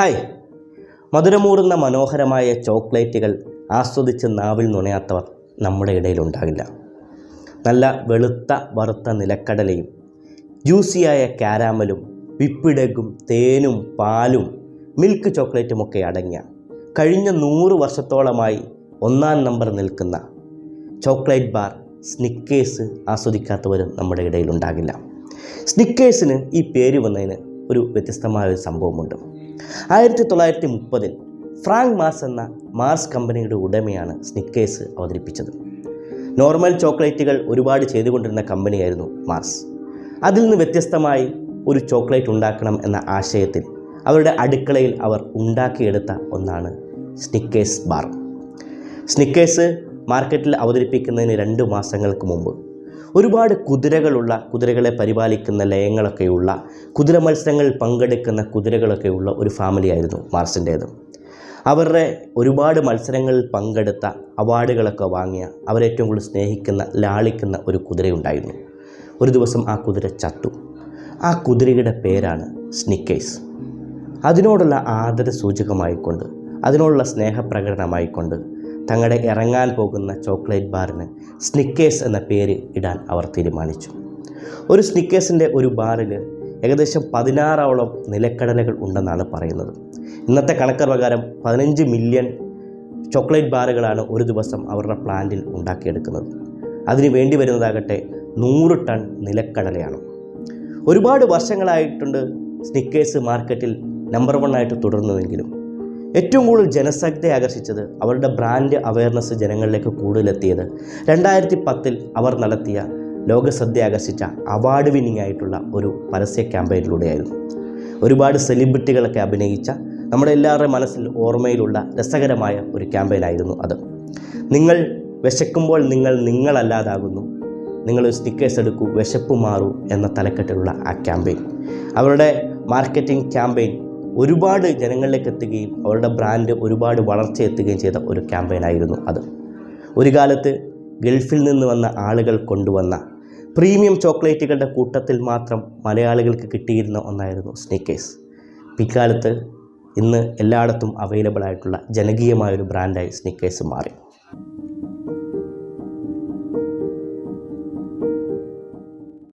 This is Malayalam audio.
ഹായ്. മധുരമൂറുന്ന മനോഹരമായ ചോക്ലേറ്റുകൾ ആസ്വദിച്ച് നാവിൽ നുണയാത്തവർ നമ്മുടെ ഇടയിലുണ്ടാകില്ല. നല്ല വെളുത്ത വറുത്ത നിലക്കടലയും ജ്യൂസിയായ കാരാമലും വിപ്പിടകും തേനും പാലും മിൽക്ക് ചോക്ലേറ്റുമൊക്കെ അടങ്ങിയ കഴിഞ്ഞ നൂറ് വർഷത്തോളമായി ഒന്നാം നമ്പർ നിൽക്കുന്ന ചോക്ലേറ്റ് ബാർ സ്നിക്കേഴ്സ് ആസ്വദിക്കാത്തവരും നമ്മുടെ ഇടയിലുണ്ടാകില്ല. സ്നിക്കേഴ്സിന് ഈ പേര് വന്നതിന് ഒരു വ്യത്യസ്തമായ ഒരു സംഭവമുണ്ട്. ആയിരത്തി തൊള്ളായിരത്തി മുപ്പതിൽ ഫ്രാങ്ക് മാർസ് എന്ന മാർസ് കമ്പനിയുടെ ഉടമയാണ് സ്നിക്കേഴ്സ് അവതരിപ്പിച്ചത്. നോർമൽ ചോക്ലേറ്റുകൾ ഒരുപാട് ചെയ്തുകൊണ്ടിരുന്ന കമ്പനിയായിരുന്നു മാർസ്. അതിൽ നിന്ന് വ്യത്യസ്തമായി ഒരു ചോക്ലേറ്റ് ഉണ്ടാക്കണം എന്ന ആശയത്തിൽ അവരുടെ അടുക്കളയിൽ അവർ ഉണ്ടാക്കിയെടുത്ത ഒന്നാണ് സ്നിക്കേഴ്സ് ബാർ. സ്നിക്കേഴ്സ് മാർക്കറ്റിൽ അവതരിപ്പിക്കുന്നതിന് രണ്ട് മാസങ്ങൾക്ക് മുമ്പ് ഒരുപാട് കുതിരകളുള്ള കുതിരകളെ പരിപാലിക്കുന്ന ലയങ്ങളൊക്കെയുള്ള കുതിര മത്സരങ്ങളിൽ പങ്കെടുക്കുന്ന കുതിരകളൊക്കെയുള്ള ഒരു ഫാമിലിയായിരുന്നു മാർസിന്റേത്. അവരുടെ ഒരുപാട് മത്സരങ്ങളിൽ പങ്കെടുത്ത അവാർഡുകളൊക്കെ വാങ്ങിയ അവരേറ്റവും കൂടുതൽ സ്നേഹിക്കുന്ന ലാളിക്കുന്ന ഒരു കുതിരയുണ്ടായിരുന്നു. ഒരു ദിവസം ആ കുതിര ചത്തു. ആ കുതിരയുടെ പേരാണ് സ്നിക്കേഴ്സ് അതിനോടുള്ള ആദര സൂചകമായിക്കൊണ്ട് അതിനോടുള്ള സ്നേഹപ്രകടനമായിക്കൊണ്ട് തങ്ങളുടെ ഇറങ്ങാൻ പോകുന്ന ചോക്ലേറ്റ് ബാറിന് സ്നിക്കേഴ്സ് എന്ന പേര് ഇടാൻ അവർ തീരുമാനിച്ചു. ഒരു സ്നിക്കേഴ്സിന്റെ ഒരു ബാറിൽ ഏകദേശം പതിനാറോളം നിലക്കടലകൾ ഉണ്ടെന്നാണ് പറയുന്നത്. ഇന്നത്തെ കണക്ക് പ്രകാരം പതിനഞ്ച് മില്യൺ ചോക്ലേറ്റ് ബാറുകളാണ് ഒരു ദിവസം അവരുടെ പ്ലാന്റിൽ ഉണ്ടാക്കിയെടുക്കുന്നത്. അതിന് വേണ്ടി വരുന്നതാകട്ടെ നൂറ് ടൺ നിലക്കടലയാണ്. ഒരുപാട് വർഷങ്ങളായിട്ടുണ്ട് സ്നിക്കേഴ്സ് മാർക്കറ്റിൽ നമ്പർ വൺ ആയിട്ട് തുടർന്നുവെങ്കിലും ഏറ്റവും കൂടുതൽ ജനശ്രദ്ധ ആകർഷിച്ചത് അവരുടെ ബ്രാൻഡ് അവയർനെസ് ജനങ്ങളിലേക്ക് കൂടുതലെത്തിയത്. രണ്ടായിരത്തി പത്തിൽ അവർ നടത്തിയ ലോകശ്രദ്ധ ആകർഷിച്ച അവാർഡ് വിന്നിംഗ് ആയിട്ടുള്ള ഒരു പരസ്യ ക്യാമ്പയിനിലൂടെയായിരുന്നു ഒരുപാട് സെലിബ്രിറ്റികളൊക്കെ അഭിനയിച്ച നമ്മുടെ എല്ലാവരുടെയും മനസ്സിൽ ഓർമ്മയിലുള്ള രസകരമായ ഒരു ക്യാമ്പയിനായിരുന്നു അത്. നിങ്ങൾ വിശക്കുമ്പോൾ നിങ്ങൾ നിങ്ങളല്ലാതാകുന്നു. നിങ്ങൾ സ്റ്റിക്കേഴ്സ് എടുക്കൂ വിശപ്പ് മാറൂ എന്ന തലക്കെട്ടിലുള്ള ആ ക്യാമ്പയിൻ അവരുടെ മാർക്കറ്റിംഗ് ക്യാമ്പയിൻ ഒരുപാട് ജനങ്ങളിലേക്ക് എത്തുകയും അവരുടെ ബ്രാൻഡ് ഒരുപാട് വളർച്ച എത്തുകയും ചെയ്ത ഒരു ക്യാമ്പയിനായിരുന്നു അത്. ഒരു കാലത്ത് ഗൾഫിൽ നിന്ന് വന്ന ആളുകൾ കൊണ്ടുവന്ന പ്രീമിയം ചോക്ലേറ്റുകളുടെ കൂട്ടത്തിൽ മാത്രം മലയാളികൾക്ക് കിട്ടിയിരുന്ന ഒന്നായിരുന്നു സ്നേക്കേഴ്സ് പിക്കാലത്ത് ഇന്ന് എല്ലായിടത്തും അവൈലബിൾ ആയിട്ടുള്ള ജനകീയമായൊരു ബ്രാൻഡായി സ്നിക്കേഴ്സ് മാറി.